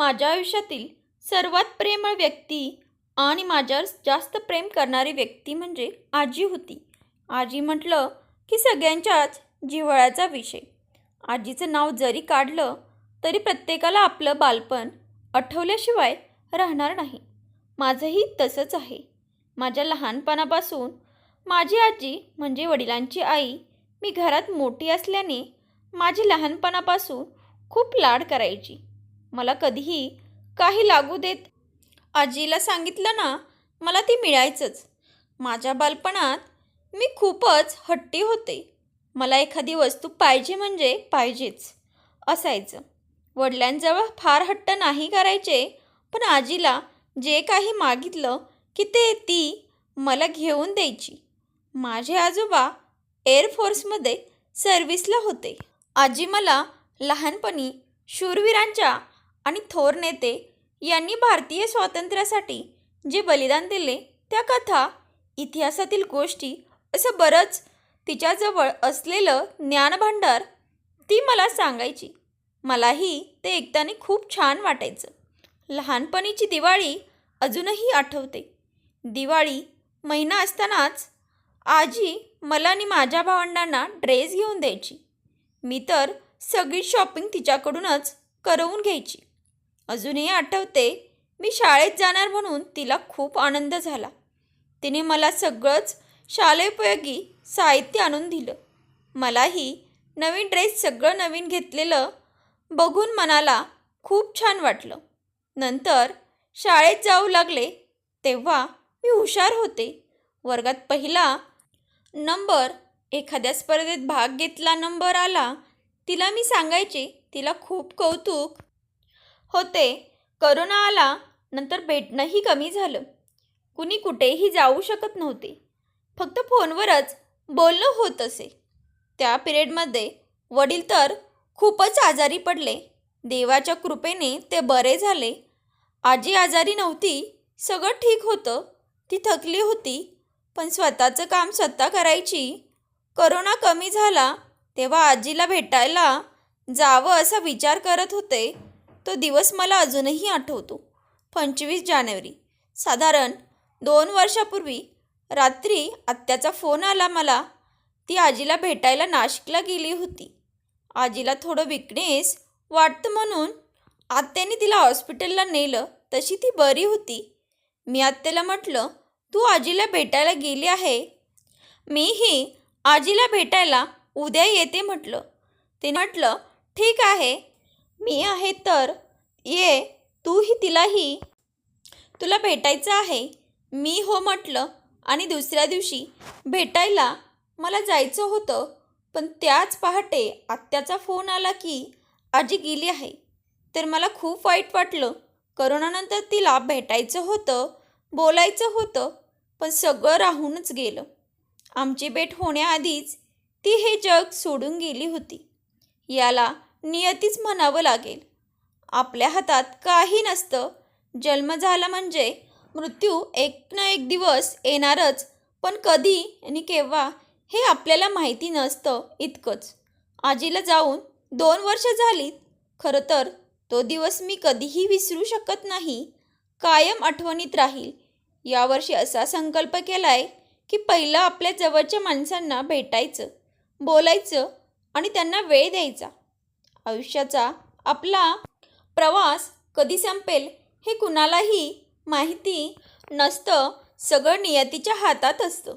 माझ्या आयुष्यातील सर्वात प्रेमळ व्यक्ती आणि माझ्यावर जास्त प्रेम करणारी व्यक्ती म्हणजे आजी होती. आजी म्हटलं की सगळ्यांच्याच जिव्हाळ्याचा विषय. आजीचं नाव जरी काढलं तरी प्रत्येकाला आपलं बालपण आठवल्याशिवाय राहणार नाही. माझंही तसंच आहे. माझ्या लहानपणापासून माझी आजी म्हणजे वडिलांची आई मी घरात मोठी असल्याने माझी लहानपणापासून खूप लाड करायची. मला कधीही काही लागू देत. आजीला सांगितलं ना मला ती मिळायचंच. माझ्या बालपणात मी खूपच हट्टी होते. मला एखादी वस्तू पाहिजे म्हणजे पाहिजेच असायचं. वडिलांजवळ फार हट्ट नाही करायचे पण आजीला जे काही मागितलं की ते ती मला घेऊन द्यायची. माझे आजोबा एअरफोर्समध्ये सर्व्हिसला होते. आजी मला लहानपणी शूरवीरांच्या आणि थोर नेते यांनी भारतीय स्वातंत्र्यासाठी जे बलिदान दिले त्या कथा इतिहासातील गोष्टी असं बरंच तिच्याजवळ असलेलं ज्ञानभांडार ती मला सांगायची. मलाही ते ऐकताना खूप छान वाटायचं. लहानपणीची दिवाळी अजूनही आठवते. दिवाळी महिना असतानाच आजी मला आणि माझ्या भावंडांना ड्रेस घेऊन द्यायची. मी तर सगळी शॉपिंग तिच्याकडूनच करवून घ्यायची. अजूनही आठवते मी शाळेत जाणार म्हणून तिला खूप आनंद झाला. तिने मला सगळंच शालेपयोगी साहित्य आणून दिलं. मलाही नवीन ड्रेस सगळं नवीन घेतलेलं बघून मनाला खूप छान वाटलं. नंतर शाळेत जाऊ लागले तेव्हा मी हुशार होते. वर्गात पहिला नंबर एखाद्या स्पर्धेत भाग घेतला नंबर आला तिला मी सांगायचे तिला खूप कौतुक होते. करोना आला नंतर भेटणंही कमी झालं. कुणी कुठेही जाऊ शकत नव्हते. फक्त फोनवरच बोलणं होत असे. त्या पिरियडमध्ये वडील तर खूपच आजारी पडले. देवाच्या कृपेने ते बरे झाले. आजी आजारी नव्हती. सगळं ठीक होतं. ती थकली होती. पण स्वतःचं काम स्वतः करायची. करोना कमी झाला तेव्हा आजीला भेटायला जावं असा विचार करत होते. तो दिवस मला अजूनही आठवतो. पंचवीस जानेवारी. साधारण दोन वर्षापूर्वी रात्री आत्याचा फोन आला मला. ती आजीला भेटायला नाशिकला गेली होती. आजीला थोडं विकनेस वाटतं म्हणून आत्याने तिला हॉस्पिटलला नेलं. तशी ती बरी होती. मी आत्याला म्हटलं तू आजीला भेटायला गेली आहे. मीही आजीला भेटायला उद्या येते म्हटलं. ते म्हटलं ठीक आहे. मी आहे तर ये तूही तिलाही. तुला भेटायचं आहे. मी हो म्हटलं आणि दुसऱ्या दिवशी भेटायला मला जायचं होतं पण त्याच पहाटे आत्याचा फोन आला की आजी गेली आहे. तर मला खूप वाईट वाटलं. करोनानंतर तिला भेटायचं होतं बोलायचं होतं पण सगळं राहूनच गेलं. आमची भेट होण्याआधीच ती हे जग सोडून गेली होती. याला नियतीच म्हणावं लागेल. आपल्या हातात काही नसतं. जन्म झाला म्हणजे मृत्यू एक ना एक दिवस येणारच पण कधी आणि केव्हा हे आपल्याला माहिती नसतं इतकंच. आजीला जाऊन दोन वर्ष झालीत. खरं तर तो दिवस मी कधीही विसरू शकत नाही. कायम आठवणीत राहील. यावर्षी असा संकल्प केला आहे की पहिलं आपल्या जवळच्या माणसांना भेटायचं बोलायचं आणि त्यांना वेळ द्यायचा. आयुष्याचा आपला प्रवास कधी संपेल हे कुणालाही माहिती नसतं. सगळं नियतीच्या हातात असतं.